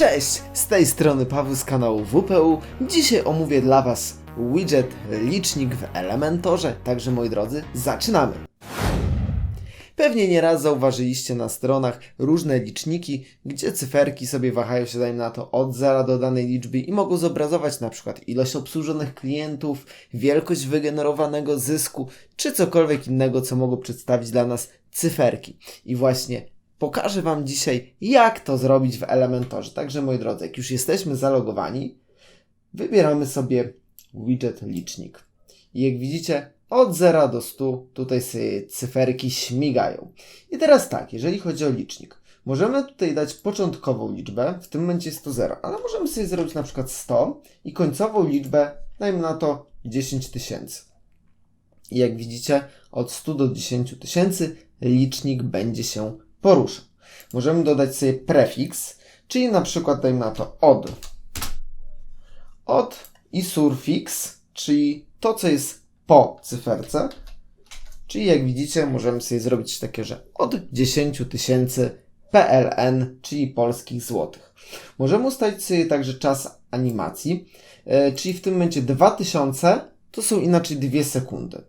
Cześć! Z tej strony Paweł z kanału WPU. Dzisiaj omówię dla Was widget licznik w Elementorze. Także moi drodzy, zaczynamy! Pewnie nieraz zauważyliście na stronach różne liczniki, gdzie cyferki sobie wahają się dajmy na to od zera do danej liczby i mogą zobrazować na przykład ilość obsłużonych klientów, wielkość wygenerowanego zysku, czy cokolwiek innego, co mogą przedstawić dla nas cyferki. I właśnie pokażę Wam dzisiaj, jak to zrobić w Elementorze. Także moi drodzy, jak już jesteśmy zalogowani, wybieramy sobie widget licznik. I jak widzicie, od 0 do 100 tutaj cyferki śmigają. I teraz tak, jeżeli chodzi o licznik, możemy tutaj dać początkową liczbę, w tym momencie jest to 0, ale możemy sobie zrobić na przykład 100 i końcową liczbę, dajmy na to 10 tysięcy. I jak widzicie, od 100 do 10 tysięcy licznik będzie się poruszał. Możemy dodać sobie prefiks, czyli na przykład dajmy na to od. Od i surfix, czyli to, co jest po cyferce. Czyli jak widzicie, możemy sobie zrobić takie, że od 10 tysięcy PLN, czyli polskich złotych. Możemy ustalić sobie także czas animacji, e, czyli w tym momencie 2000 to są inaczej 2 sekundy.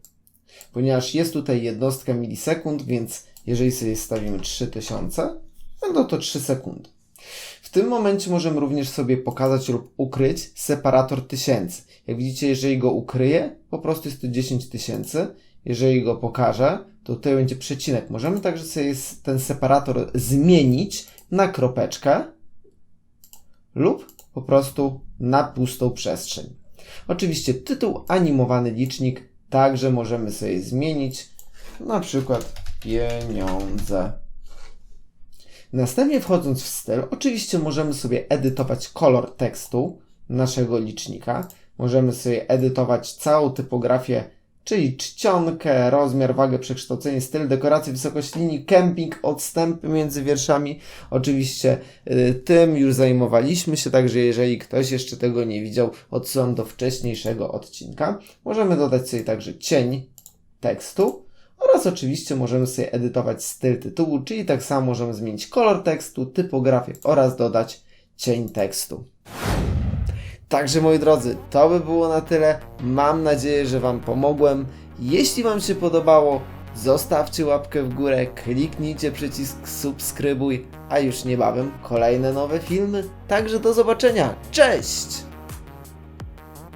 Ponieważ jest tutaj jednostka milisekund, więc jeżeli sobie stawimy 3000, będą to 3 sekundy. W tym momencie możemy również sobie pokazać lub ukryć separator tysięcy. Jak widzicie, jeżeli go ukryję, po prostu jest to 10 tysięcy. Jeżeli go pokażę, to tutaj będzie przecinek. Możemy także sobie ten separator zmienić na kropeczkę lub po prostu na pustą przestrzeń. Oczywiście tytuł animowany licznik także możemy sobie zmienić, na przykład pieniądze. Następnie wchodząc w styl, oczywiście możemy sobie edytować kolor tekstu naszego licznika. Możemy sobie edytować całą typografię, czyli czcionkę, rozmiar, wagę, przekształcenie, styl, dekorację, wysokość linii, kemping, odstępy między wierszami. Oczywiście y, tym już zajmowaliśmy się, także jeżeli ktoś jeszcze tego nie widział, odsyłam do wcześniejszego odcinka. Możemy dodać sobie także cień tekstu. Oraz oczywiście możemy sobie edytować styl tytułu, czyli tak samo możemy zmienić kolor tekstu, typografię oraz dodać cień tekstu. Także moi drodzy, to by było na tyle. Mam nadzieję, że Wam pomogłem. Jeśli Wam się podobało, zostawcie łapkę w górę, kliknijcie przycisk subskrybuj, a już niebawem kolejne nowe filmy. Także do zobaczenia. Cześć!